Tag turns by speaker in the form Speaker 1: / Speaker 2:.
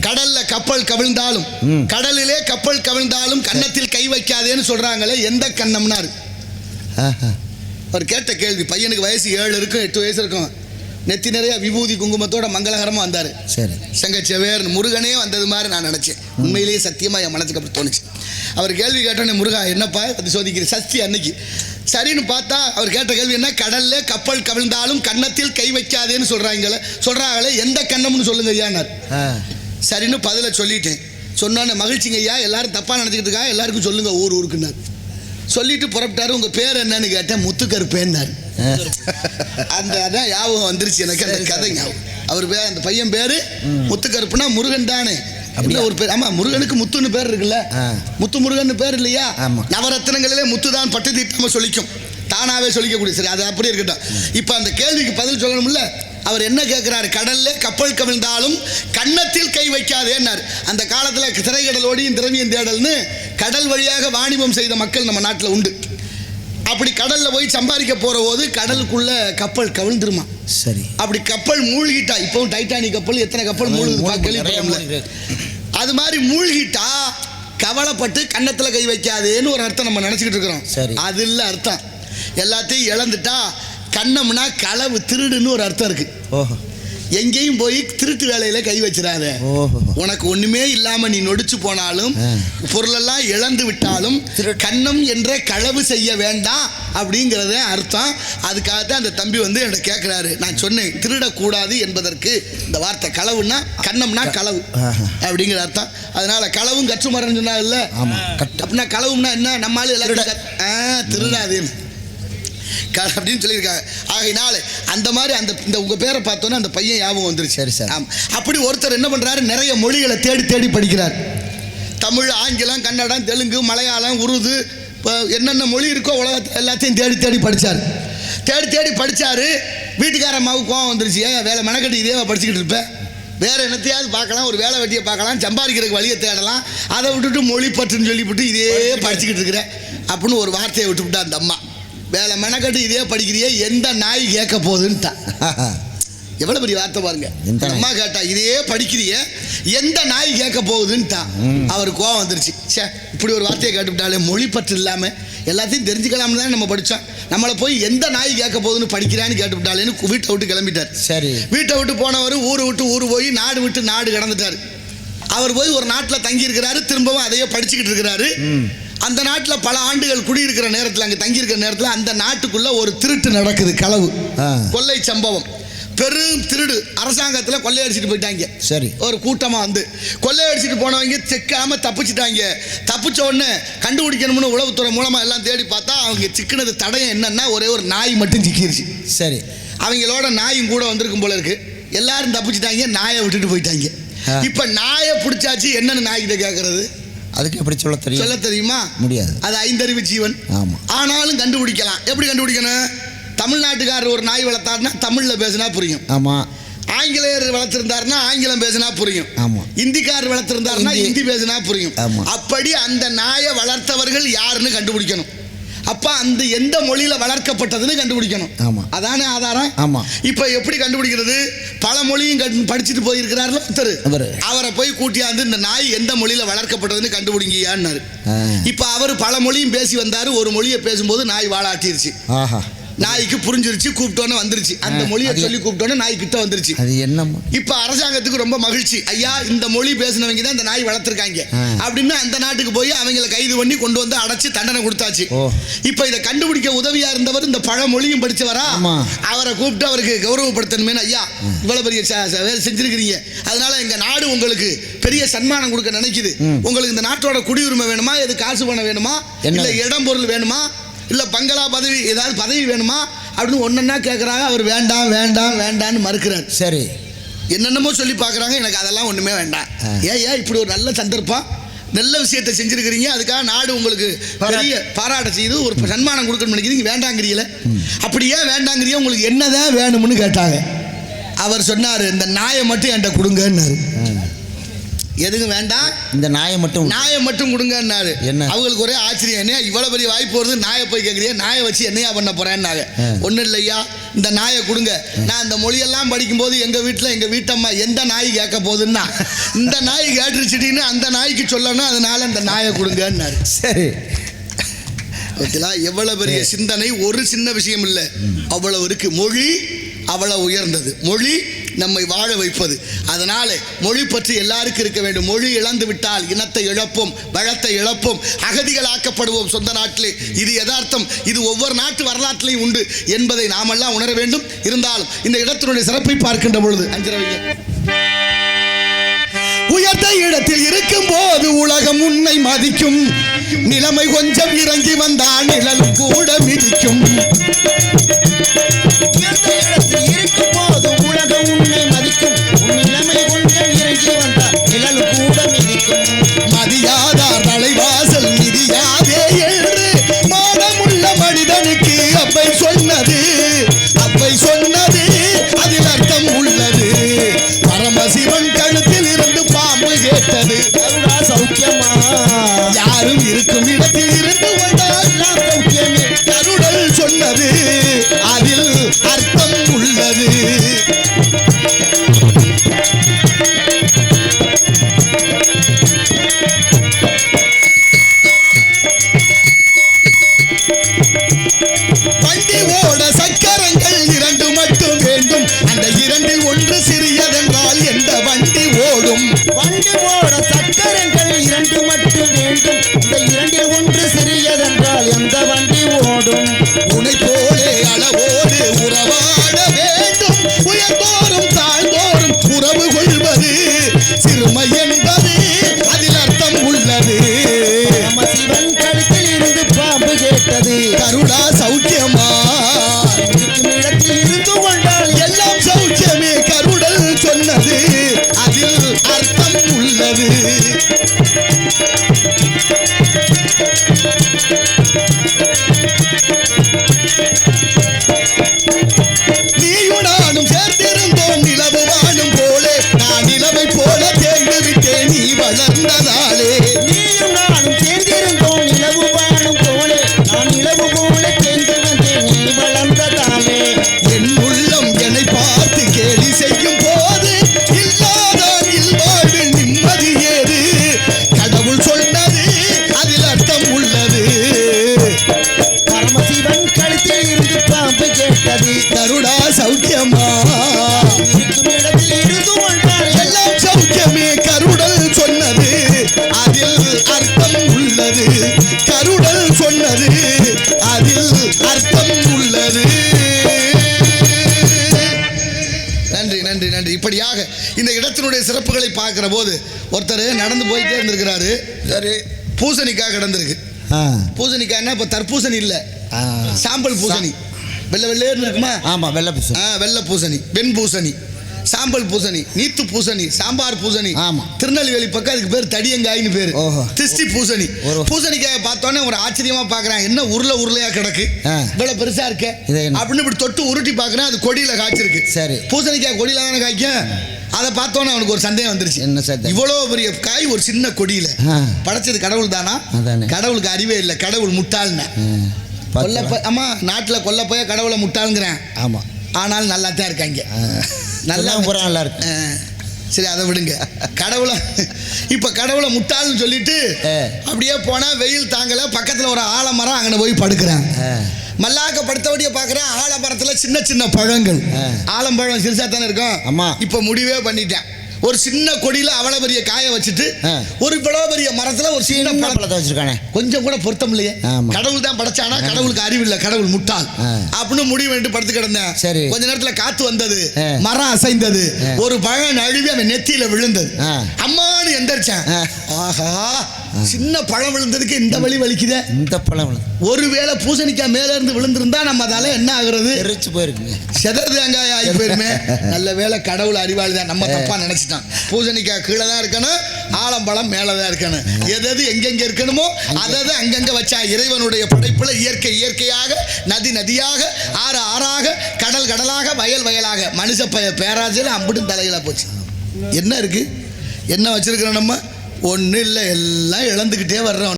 Speaker 1: கடல்ல கப்பல் கவிழ்ந்தாலும். கடலிலே கப்பல் கவிழ்ந்தாலும் கன்னத்தில் கை வைக்காதேன்னு சொல்றாங்களே எந்த
Speaker 2: ஆஹா.
Speaker 1: அவர் கேட்ட கேள்வி பையனுக்கு வயசு ஏழு இருக்கும் எட்டு வயசு இருக்கும். நெத்தி நிறைய விபூதி குங்குமத்தோட மங்களகரமா வந்தாரு.
Speaker 2: சரி.
Speaker 1: செங்கச்செவேர் முருகனே வந்தது மாதிரி நான் நினைச்சேன். உண்மையிலேயே சத்தியமா என் மனசுக்கு அப்படி தோணுச்சு. அவர் கேள்வி கேட்டோன்னே முருகா என்னப்பா அது சோதிக்கிற? சஷ்டி அன்னைக்கு. சரின்னு பார்த்தா அவர் கேட்ட கேள்வி என்ன? கடல்ல கப்பல் கவிழ்ந்தாலும் கன்னத்தில் கை வைக்காதேன்னு சொல்றாங்களே சொல்றாங்களே எந்த கன்னம்னு சொல்லுங்க ஐயானார். சரின்னு பதில சொல்லிட்டேன். சொன்னோன்னே மகிழ்ச்சிங்க ஐயா எல்லாரும் தப்பா நினைச்சிக்கிட்டு இருக்கா? எல்லாருக்கும் சொல்லுங்க ஊர் ஊருக்குன்னார். சொல்லிட்டு புறப்பட்டாரு. உங்க பேர் என்னன்னு கேட்டேன் முத்துக்கருப்பேன்னாரு. அந்த அதான் ஞாபகம் வந்துருச்சு எனக்கு அந்த கதை ஞாபகம். அவர் பேர் அந்த பையன் பேரு முத்துக்கருப்புனா முருகன் தானே. அப்படியே? ஒரு பேர் ஆமா முருகனுக்கு முத்துன்னு பேர் இருக்குல்ல. முத்து முருகன் பேர் இல்லையா. நவரத்னங்களிலே முத்து தான் பட்டு தீட்டாம சொல்லிக்கும். தானாவே சொல்லிக்கக்கூடிய சரி அது அப்படியே இருக்கட்டும். இப்போ அந்த கேள்விக்கு பதில் சொல்லணும்ல? அவர் என்ன கேட்கிறாரு? கடல்ல கப்பல் கவிழ்ந்தாலும் கன்னத்தில் கை வைக்காதேன்னார் அந்த காலத்துல திரைக்கடலோடியும் திரவியம் தேடல்னு கடல் வழியாக வாணிபம் செய்த மக்கள் நம்ம நாட்டில் உண்டு. அப்படி கடல்ல போய் சம்பாதிக்க போற போது கடலுக்குள்ள கப்பல் கவிழ்ந்துருமா?
Speaker 2: சரி.
Speaker 1: அப்படி கப்பல் மூழ்கிட்டா இப்பவும் டைட்டானிக் கப்பல் எத்தனை கப்பல் மூழ்குது. அது மாதிரி மூழ்கிட்டா கவலைப்பட்டு கன்னத்துல கை வைக்காதேன்னு ஒரு அர்த்தம் நம்ம நினைச்சுக்கிட்டு இருக்கிறோம். அது இல்ல அர்த்தம். எல்லாத்தையும் இழந்துட்டா கண்ணம்னா களவு திருடுன்னு ஒரு அர்த்தம் இருக்கு.
Speaker 2: ஓஹோ.
Speaker 1: எங்கேயும் போய் திருட்டு வேலையில கை வச்சிடாத. உனக்கு ஒண்ணுமே இல்லாம நீ நொடிச்சு போனாலும். பொருளெல்லாம் இழந்து விட்டாலும் கண்ணம் என்ற களவு செய்ய வேண்டாம் அப்படிங்கிறத அர்த்தம். அதுக்காகத்தான் அந்த தம்பி வந்து என்கிட்ட கேட்குறாரு நான் சொன்னேன் திருடக்கூடாது என்பதற்கு இந்த வார்த்தை களவுன்னா கண்ணம்னா களவு. அப்படிங்கிற அர்த்தம். அதனால களவும் கற்றுமரன்னு சொன்னா இல்ல? அப்படின்னா களவும்னா என்ன? நம்மளால எல்லாரும் திருடாதுன்னு. அப்படின்னு சொல்லியிருக்காங்க. ஆகையினால அந்த மாதிரி அந்த இந்த உங்க பேரை பார்த்தோன்னே அந்த பையன் ஞாபகம் வந்துருச்சு.
Speaker 2: சரி, சரி.
Speaker 1: ஆமா. அப்படி ஒருத்தர் என்ன பண்றாரு? நிறைய மொழிகளை தேடி தேடி படிக்கிறார். தமிழ் ஆங்கிலம் கன்னடம் தெலுங்கு மலையாளம் உருது இப்போ என்னென்ன மொழி இருக்கோ உலகத்தில் எல்லாத்தையும் தேடி தேடி படிச்சார். தேடி தேடி படிச்சாரு. வீட்டுக்கார அம்மாவுக்கு கோவம் வந்துருச்சு. ஏன் வேலை மெனக்கட்டி இதே படிச்சுக்கிட்டு இருப்பேன் வேற என்னத்தையாவது பார்க்கலாம் ஒரு வேலை வெட்டியை பார்க்கலாம் சம்பாதிக்கிறதுக்கு வழியை தேடலாம். அதை விட்டுட்டு மொழி பற்றுன்னு சொல்லிவிட்டு இதே படிச்சுக்கிட்டு இருக்கிறேன். அப்படின்னு ஒரு வார்த்தையை விட்டுவிட்டா அந்த அம்மா. வேலை மெனக்கட்டு இதே படிக்கிறியே எந்த நாய் கேட்க போகுதுன்ட்டா
Speaker 2: ஆஹா.
Speaker 1: எவ்வளவு பெரிய வார்த்தை பாருங்க? அம்மா கேட்டா இதே படிக்கிறிய எந்த நாய் கேட்க போகுதுன்ட்டா அவருக்கு கோவம் வந்துருச்சு. ச்சே இப்படி ஒரு வார்த்தையை கேட்டுவிட்டாலே மொழி பற்று இல்லாம எல்லாத்தையும் தெரிஞ்சுக்கலாம்னு தான் நம்ம படிச்சோம். நம்மளை போய் எந்த நாய் கேட்க போகுதுன்னு படிக்கிறான்னு கேட்டுவிட்டாலேன்னு வீட்டை விட்டு கிளம்பிட்டார்.
Speaker 2: சரி.
Speaker 1: வீட்டை விட்டு போனவர் ஊரை விட்டு ஊர் போய் நாடு விட்டு நாடு கடந்துட்டார். அவர் போய் ஒரு நாட்டில் தங்கி இருக்கிறாரு திரும்பவும் அதையே படிச்சுக்கிட்டு இருக்கிறாரு. அந்த நாட்டில் பல ஆண்டுகள் குடியிருக்கிற நேரத்தில் அங்கே தங்கியிருக்கிற நேரத்தில் அந்த நாட்டுக்குள்ள ஒரு திருட்டு நடக்குது களவு. கொள்ளை சம்பவம். பெரும் திருடு. அரசாங்கத்தில் கொள்ளையடிச்சிட்டு போயிட்டாங்க.
Speaker 2: சரி.
Speaker 1: ஒரு கூட்டமாக வந்து. கொள்ளையடிச்சிட்டு போனவங்க சிக்காம தப்பிச்சிட்டாங்க. தப்பிச்ச உடனே கண்டுபிடிக்கணும்னு உளவுத்துறை மூலமாக எல்லாம் தேடி பார்த்தா அவங்க சிக்கினது தடயம் என்னன்னா ஒரே ஒரு நாய் மட்டும் சிக்கிருச்சு.
Speaker 2: சரி.
Speaker 1: அவங்களோட நாயும் கூட வந்திருக்கும் போல இருக்கு. எல்லாரும் தப்பிச்சிட்டாங்க நாயை விட்டுட்டு போயிட்டாங்க. இப்ப நாயை பிடிச்சாச்சு என்னன்னு நாய்கிட்ட கேட்கறது
Speaker 2: அதுக்கு எப்படி சொல்ல தெரியும்?
Speaker 1: சொல்ல தெரியுமா?
Speaker 2: முடியாது.
Speaker 1: அது ஐந்தறிவு ஜீவன்.
Speaker 2: ஆமா.
Speaker 1: ஆனாலும் கண்டுபிடிக்கலாம். எப்படி கண்டுபிடிக்கணும்? தமிழ்நாட்டுக்காரர் ஒரு நாய் வளர்த்தாருன்னா தமிழ்ல பேசினா புரியும்.
Speaker 2: ஆமா.
Speaker 1: ஆங்கிலேயர் வளர்த்திருந்தாருன்னா ஆங்கிலம் பேசினா புரியும்.
Speaker 2: ஆமா.
Speaker 1: இந்திக்காரர் வளர்த்திருந்தாருன்னா
Speaker 2: இந்தி.
Speaker 1: இந்தி பேசினா புரியும். அப்படி அந்த நாயை வளர்த்தவர்கள் யாருன்னு கண்டுபிடிக்கணும். அப்ப அந்த எந்த மொழியில வளர்க்கப்பட்டதுன்னு கண்டுபிடிக்கணும்
Speaker 2: ஆமா.
Speaker 1: அதானே ஆதாரம்
Speaker 2: ஆமா.
Speaker 1: இப்ப எப்படி கண்டுபிடிக்கிறது பல மொழியும் கண்டு- படிச்சுட்டு போயிருக்கிறார்ல ஒருத்தர்
Speaker 2: அவரு.
Speaker 1: அவரை போய் கூட்டியாந்து இந்த நாய் எந்த மொழியில வளர்க்கப்பட்டதுன்னு கண்டுபிடிங்கியான்னாரு. இப்ப அவர் பல மொழியும் பேசி வந்தாரு ஒரு மொழியை பேசும்போது நாய் வாழாட்டிருச்சு
Speaker 2: ஆஹா
Speaker 1: நாய்க்கு புரிஞ்சிருச்சு கூப்பிட்டோன்னு வந்துருச்சு. அந்த மொழியை சொல்லி கூப்பிட்டோன்னு நாய் கிட்ட வந்துருச்சு.
Speaker 2: அது என்னம்மா
Speaker 1: இப்ப அரசாங்கத்துக்கு ரொம்ப மகிழ்ச்சி. ஐயா இந்த மொழி பேசினவங்க தான் இந்த நாய் வளர்த்துருக்காங்க. அப்படின்னு அந்த நாட்டுக்கு போய் அவங்கள கைது பண்ணி கொண்டு வந்து அடைச்சு தண்டனை கொடுத்தாச்சு. இப்ப இதை கண்டுபிடிக்க உதவியா இருந்தவர் இந்த பழ மொழியும் படிச்சவரா. அவரை கூப்பிட்டு அவருக்கு கௌரவப்படுத்தணுமே ஐயா இவ்வளவு பெரிய செஞ்சிருக்கிறீங்க. அதனால எங்க நாடு உங்களுக்கு பெரிய சன்மானம் கொடுக்க நினைக்குது. உங்களுக்கு இந்த நாட்டோட குடியுரிமை வேணுமா? எது காசு பணம் வேணுமா?
Speaker 2: என்ன?
Speaker 1: இல்ல இடம் பொருள் வேணுமா? இல்ல பங்களா பதவி ஏதாவது பதவி வேணுமா? அப்படின்னு ஒன்னொன்னா கேட்கறாங்க அவர் வேண்டாம் வேண்டாம் வேண்டாம்னு மறுக்கிறார்.
Speaker 2: சரி.
Speaker 1: என்னென்னமோ சொல்லி பார்க்குறாங்க. எனக்கு அதெல்லாம் ஒன்றுமே வேண்டாம். ஏன் ஏன் இப்படி ஒரு நல்ல சந்தர்ப்பம்? நல்ல விஷயத்தை செஞ்சிருக்கிறீங்க. அதுக்காக நாடு உங்களுக்கு பெரிய பாராட்ட செய்து ஒரு சன்மானம் கொடுக்கணும்னு நினைக்கிறீங்க. வேண்டாங்கிறீங்களே? அப்படி ஏன் வேண்டாங்கிறீங்க? உங்களுக்கு என்னதான் வேணும்னு கேட்டாங்க. அவர் சொன்னார் இந்த நாயை மட்டும் என்கிட்ட கொடுங்கன்னாரு. எதுவும் வேண்டாம்?
Speaker 2: இந்த நாயை மட்டும்
Speaker 1: நாயை மட்டும் கொடுங்கன்னாரு.
Speaker 2: என்ன?
Speaker 1: அவங்களுக்கு ஒரே ஆச்சரியம் என்ன இவ்வளவு பெரிய வாய்ப்பு வருது? நாயை போய் கேட்குறியா நாயை வச்சு என்னையா பண்ண போறேன்னாங்க.
Speaker 2: ஆ.
Speaker 1: ஒன்றும் இல்லையா? இந்த நாயை கொடுங்க. நான் இந்த மொழியெல்லாம் படிக்கும்போது எங்க வீட்டில் எங்க வீட்டம்மா எந்த நாய் கேட்க போகுதுன்னா இந்த நாய் கேட்டுருச்சுட்டின்னு அந்த நாய்க்கு சொல்லணும். அதனால இந்த நாயை கொடுங்கன்னாரு.
Speaker 2: சரி.
Speaker 1: பார்த்தீங்களா எவ்வளவு பெரிய சிந்தனை? ஒரு சின்ன விஷயம் இல்லை. அவ்வளவு இருக்கு. மொழி அவ்வளவு உயர்ந்தது. மொழி நம்மை வாழ வைப்பது. அதனால் மொழி பற்றி எல்லாருக்கும் இருக்க வேண்டும். மொழி இழந்து விட்டால் இனத்தை இழப்போம் வளத்தை இழப்போம் அகதிகளாக்கப்படுவோம் சொந்த நாட்டிலே. இது யதார்த்தம். இது ஒவ்வொரு நாட்டு வரலாற்றிலையும் உண்டு என்பதை நாமெல்லாம் உணர வேண்டும். இருந்தாலும் இந்த இடத்தினுடைய சிறப்பை பார்க்கின்ற பொழுது அஞ்சரவைங்க உயர்ந்த இடத்தில் இருக்கும் போது உலகம் உன்னை மதிக்கும். நிலைமை கொஞ்சம் இறங்கி வந்தால்
Speaker 2: நிழல் கூட
Speaker 1: வண்டி ஒன்று சிறியதென்றால் எந்த வண்டி ஓடும்?
Speaker 2: வண்டி ஓட சக்கரங்கள்
Speaker 1: சௌக்கியமா?
Speaker 2: இருக்கும் இடத்தில் இருந்து கொண்டால்
Speaker 1: எல்லாம் சௌக்கியமே கருடல் சொன்னது. அதில் அர்த்தம் உள்ளது. கருடல் சொன்னது அதில் அர்த்தம் உள்ளது. நன்றி நன்றி நன்றி. இப்படியாக இந்த இடத்தினுடைய சிறப்புகளை பார்க்கிற போது ஒருத்தர் நடந்து போயிட்டே இருந்திருக்கிறாரு.
Speaker 2: சரி.
Speaker 1: பூசணிக்காய் கிடந்திருக்கு. பூசணிக்காய்னா இப்போ தர்பூசணி இல்லை. சாம்பல் பூசணி. வெள்ளை வெள்ளையர்னு இருக்குமா
Speaker 2: ஆமா வெள்ளை பூசு
Speaker 1: ஆ வெள்ளை பூசணி வெண் பூசணி சாம்பல் பூசணி நீத்து பூசணி சாம்பார் பூசணி
Speaker 2: ஆமா.
Speaker 1: திருநெல்வேலி பக்கம் அதுக்கு பேர் தடியங்காய்னு பேர்
Speaker 2: ஓஹோ.
Speaker 1: திஷ்டி பூசணி
Speaker 2: ஒரு-
Speaker 1: பூசணிக்காயை பார்த்தோன்னே ஒரு ஆச்சரியமா பார்க்கறான் என்ன உருளை உருளையா கிடக்கு. இவ்வளவு பெருசா இருக்க? அப்படின்னு இப்படி தொட்டு உருட்டி பார்க்கறேன் அது கொடியில காய்ச்சிருக்கு
Speaker 2: சரி.
Speaker 1: பூசணிக்காய் கொடியில தானே காய்க்கும் அதை பார்த்தோன்னே அவனுக்கு ஒரு சந்தேகம் வந்துருச்சு
Speaker 2: என்ன சந்தேகம்?
Speaker 1: இவ்வளவு பெரிய காய் ஒரு சின்ன கொடியில. படைச்சது கடவுள் தானா. கடவுளுக்கு அறிவே இல்லை கடவுள் முட்டாள்ன கொல்ல
Speaker 2: பத்து
Speaker 1: அம்மா நாட்டுல கொல்ல போய் கடவுளை முட்டாளுங்கிறேன்.
Speaker 2: ஆமா.
Speaker 1: ஆனால் நல்லா தான் இருக்காங்க நல்லா
Speaker 2: பூரா நல்லா இருக்கு.
Speaker 1: சரி அதை விடுங்க. கடவுளை இப்போ கடவுளை முட்டாள்னு சொல்லிட்டு. அப்படியே போனால் வெயில் தாங்கலை பக்கத்தில் ஒரு ஆலமரம் அங்கே போய் படுக்கிறேன். மல்லாக்க படுத்தபடியே பார்க்குறேன் ஆலமரத்தில் சின்ன சின்ன பழங்கள். ஆலம்பழம் சிறுசா தானே இருக்கும்?
Speaker 2: ஆமா.
Speaker 1: இப்போ முடிவே பண்ணிட்டேன். ஒரு சின்ன கொடியில் அவ்வளோ பெரிய காய வச்சுட்டு. ஒரு இவ்வளோ பெரிய மரத்தில் ஒரு சின்ன
Speaker 2: சின்ன
Speaker 1: பழம்
Speaker 2: பழத்தை வச்சிருக்கானே
Speaker 1: கொஞ்சம் கூட பொருத்தம் இல்லையே. கடவுள் தான் படைச்சானா கடவுளுக்கு அறிவு இல்லை கடவுள் முட்டாள். அப்படின்னு முடிவு பண்ணிட்டு படுத்து கிடந்தேன்
Speaker 2: சரி.
Speaker 1: கொஞ்ச நேரத்துல காத்து வந்தது. மரம் அசைந்தது. ஒரு பழம் நழுவி அவன் நெத்தியில விழுந்தது
Speaker 2: ஆ.
Speaker 1: அம்மான்னு எந்திரிச்சான். ஆஹா சின்ன பழம் விழுந்ததுக்கு இந்த வழி வலிக்குதே.
Speaker 2: இந்த பழம்.
Speaker 1: ஒருவேளை பூசணிக்காய் மேல இருந்து விழுந்திருந்தா நம்ம அதால என்ன ஆகுறது?
Speaker 2: தெரிச்சு போயிருக்குங்க
Speaker 1: செதறு தேங்காய் ஆகி போயிருமே. நல்ல வேளை கடவுள் அறிவாளி தான். நம்ம தப்பா நினைச்சிட்டான். பூசணிக்காய் கீழே தான் இருக்கணும் ஆலம்பழம் மேலே தான் இருக்கணும். எது எது எங்கெங்க இருக்கணுமோ அதது அங்கங்க வச்சா இறைவனுடைய படைப்புல இயற்கை இயற்கையாக நதி நதியாக ஆறு ஆறாக கடல் கடலாக வயல் வயலாக. மனுஷ பேராஜில் அம்பிடும் தலையில போச்சு. என்ன இருக்கு? என்ன வச்சிருக்கிறோம் நம்ம? ஒன்றும் இல்லை எல்லாம் இழந்துக்கிட்டே வர்றோம்.